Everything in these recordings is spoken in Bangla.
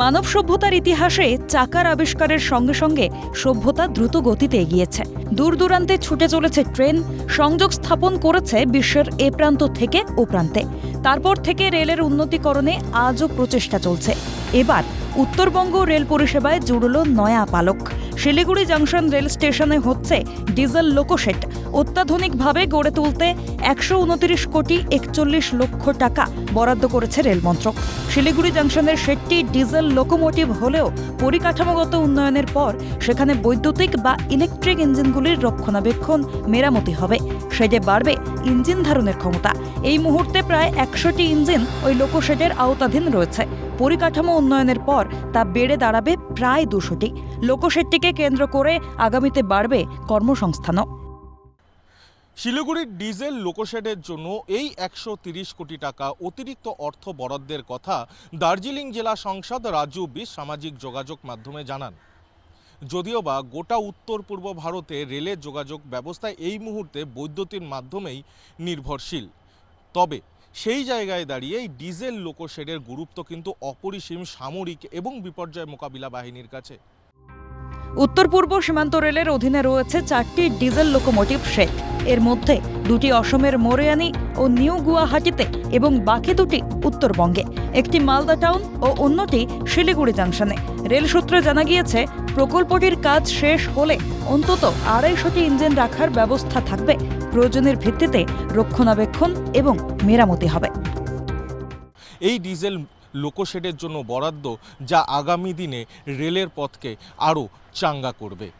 মানব সভ্যতার ইতিহাসে চাকার আবিষ্কারের সঙ্গে সঙ্গে সভ্যতা দ্রুত গতিতে এগিয়েছে। দূর দূরান্তে ছুটে চলেছে ট্রেন, সংযোগ স্থাপন করেছে বিশ্বের এ প্রান্ত থেকে ও প্রান্তে। তারপর থেকে রেলের উন্নতিকরণে আজও প্রচেষ্টা চলছে। এবার উত্তরবঙ্গ রেল পরিষেবায় জুড়ল নয়া পালক। শিলিগুড়ি জাংশন রেল স্টেশনে হচ্ছে ডিজেল লোকোশেড অত্যাধুনিকভাবে গড়ে তুলতে একশো উনত্রিশ কোটি একচল্লিশ লক্ষ টাকা বরাদ্দ করেছে রেল মন্ত্রক। শিলিগুড়ি জাংশনের শেডটি ডিজেল লোকোমোটিভ হলেও পরিকাঠামোগত উন্নয়নের পর সেখানে বৈদ্যুতিক বা ইলেকট্রিক ইঞ্জিনগুলির রক্ষণাবেক্ষণ মেরামতি হবে। শেডে বাড়বে ইঞ্জিন ধারণের ক্ষমতা। এই মুহূর্তে প্রায় একশোটি ইঞ্জিন ওই লোকোশেডের আওতাধীন রয়েছে। পরিকাঠামো উন্নয়নের পর তা বেড়ে দাঁড়াবে প্রায় দুশোটি। লোকোশেডটিকে কেন্দ্র করে আগামীতে বাড়বে কর্মসংস্থানও? শিলিগুড়ির ডিজেল লোকোশেডের জন্য এই একশো কোটি টাকা অতিরিক্ত অর্থ বরাদ্দের কথা দার্জিলিং জেলা সংসদ রাজু বিশ সামাজিক যোগাযোগ মাধ্যমে জানান। যদিও বা গোটা উত্তর পূর্ব ভারতে রেলের যোগাযোগ ব্যবস্থা এই মুহূর্তে বৈদ্যুতিন মাধ্যমেই নির্ভরশীল। তবে সেই জায়গায় দাঁড়িয়ে এই ডিজেল লোকোশেডের গুরুত্ব কিন্তু অপরিসীম সামরিক এবং বিপর্যয় মোকাবিলা বাহিনীর কাছে। উত্তর পূর্ব সীমান্ত রেলের অধীনে রয়েছে চারটি ডিজেল লোকোমোটিভ শেড। এর মধ্যে দুটি অসমের মোরিয়ানি ও নিউ গুয়াহাটিতে এবং বাকি দুটি উত্তরবঙ্গে। একটি মালদা টাউন ও অন্যটি শিলিগুড়ি জাংশনে। রেল সূত্রে জানা গিয়েছে, প্রকল্পটির কাজ শেষ হলে অন্তত আড়াইশোটি ইঞ্জিন রাখার ব্যবস্থা থাকবে। প্রয়োজনের ভিত্তিতে রক্ষণাবেক্ষণ এবং মেরামতি হবে। এই ডিজেল লোকোশেডের জন্য বরাদ্দ যা আগামী দিনে রেলের পথকে আরও চাঙ্গা করবে।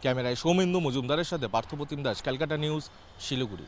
ক্যামেরায় সৌমেন্দু মজুমদারের সাথে পার্থপ্রতিম দাস, ক্যালকাটা নিউজ, শিলিগুড়ি।